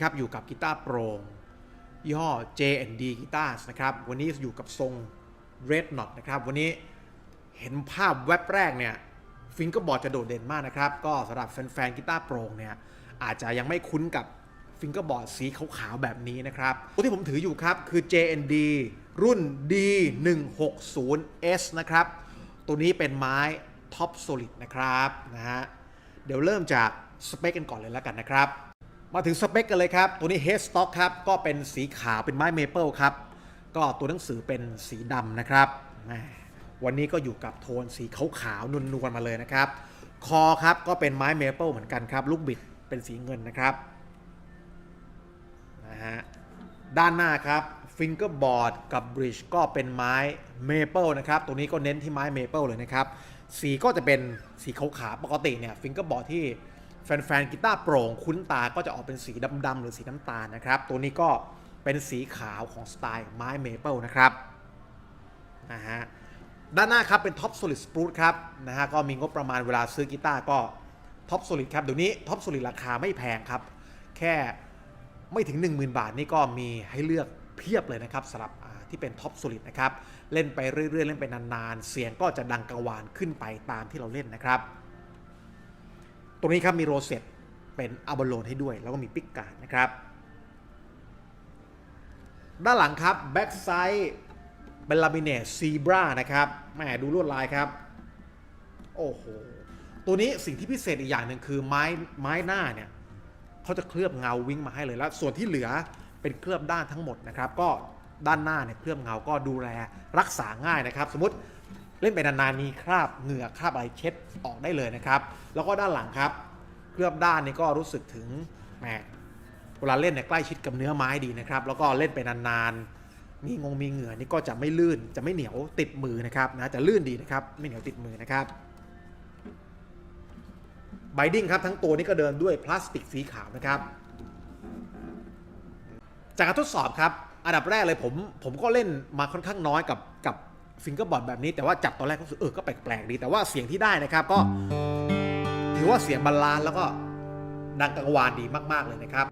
ครับอยู่กับกีตาร์โปร่งยี่ห้อ J&D Guitars นะครับ วันนี้อยู่กับทรง Red Knot นะครับ วันนี้เห็นภาพแว็บแรกเนี่ยฟิงเกอร์บอร์ดจะโดดเด่นมากนะครับ ก็สำหรับแฟนๆกีตาร์โปร่งเนี่ยอาจจะยังไม่คุ้นกับฟิงเกอร์บอร์ดสีขาวๆแบบนี้นะครับตัวที่ผมถืออยู่ครับคือ J&D รุ่น D160S นะครับ ตัวนี้เป็นไม้ท็อป Solid นะครับนะฮะเดี๋ยวเริ่มจากสเปคกันก่อนเลยแล้วกันนะครับ มาถึงสเปคกันเลยครับ ตัวนี้ headstock ครับ ก็เป็นสีขาวเป็นไม้เมเปิลครับ ก็ตัวหนังสือเป็นสีดำนะครับ วันนี้ก็อยู่กับโทนสีขาวๆนวลๆมาเลยนะครับ คอครับก็เป็นไม้เมเปิลเหมือนกันครับ ลูกบิดเป็นสีเงินนะครับนะฮะด้านหน้าครับฟิงเกอร์บอร์ดกับบริดจ์ก็เป็นไม้เมเปิลนะครับ ตัวนี้ก็เน้นที่ไม้เมเปิลเลยนะครับ สีก็จะเป็นสีขาวๆปกติเนี่ยฟิงเกอร์บอร์ดที่ แฟนๆกีตาร์โปร่งคุ้นตาก็จะออกเป็นสีดำๆหรือสีน้ำตาลนะครับ ตัวนี้ก็เป็นสีขาวของสไตล์ไม้เมเปิลนะครับนะฮะด้านหน้าครับเป็นท็อป Solid Spruce ครับนะฮะก็มีงบประมาณเวลาซื้อกีตาร์ก็ท็อป Solid ครับเดี๋ยวนี้ท็อป Solid ราคาไม่แพงครับ แค่ไม่ถึง 10,000 บาทนี่ก็มีให้เลือกเพียบเลยนะครับสำหรับที่เป็นท็อป Solid นะครับ เล่นไปเรื่อยๆ เล่นไปนานๆ เสียงก็จะดังกังวานขึ้นไปตามที่เราเล่นนะครับ ตรงนี้ครับมีโรเซตเป็นอัลบโลนให้ด้วย แล้วก็มีปิกการ์ดนะครับ ด้านหลังครับแบ็กไซด์เป็นลามิเนตซีบรานะครับแหมดูลวดลายครับ โอ้โห ตัวนี้สิ่งที่พิเศษอีกอย่างหนึ่งคือไม้ไม้หน้าเนี่ยเขาจะเคลือบเงาวิ่งมาให้เลยแล้ว ส่วนที่เหลือเป็นเคลือบด้านทั้งหมดนะครับ ก็ด้านหน้าเนี่ยเคลือบเงาก็ดูแลรักษาง่ายนะครับ สมมติ เล่นไปนานๆมีคราบเหงื่อคราบอะไรเช็ดออกได้เลยนะครับ แล้วก็ด้านหลังครับ เคลือบด้านนี้ก็รู้สึกถึงแหมเวลาเล่นเนี่ยใกล้ชิดกับเนื้อไม้ดีนะครับ แล้วก็เล่นไปนานๆ มีงงมีเหงื่อนี่ก็จะไม่ลื่นจะไม่เหนียวติดมือนะครับนะจะลื่นดีนะครับไม่เหนียวติดมือนะครับไบดิ้งครับทั้งตัวนี้ก็เดินด้วยพลาสติกสีขาวนะครับ จากการทดสอบครับ อันดับแรกเลยผมผมก็เล่นมาค่อนข้างน้อยกับกับ ฟิงเกอร์บอร์ดแบบนี้แต่ว่าจับตอนแรกก็รู้สึกเออก็แปลกๆดี แต่ว่าเสียงที่ได้นะครับก็ถือว่าเสียงบาลานซ์แล้วก็ดังกังวานดีมาก ๆเลยนะครับ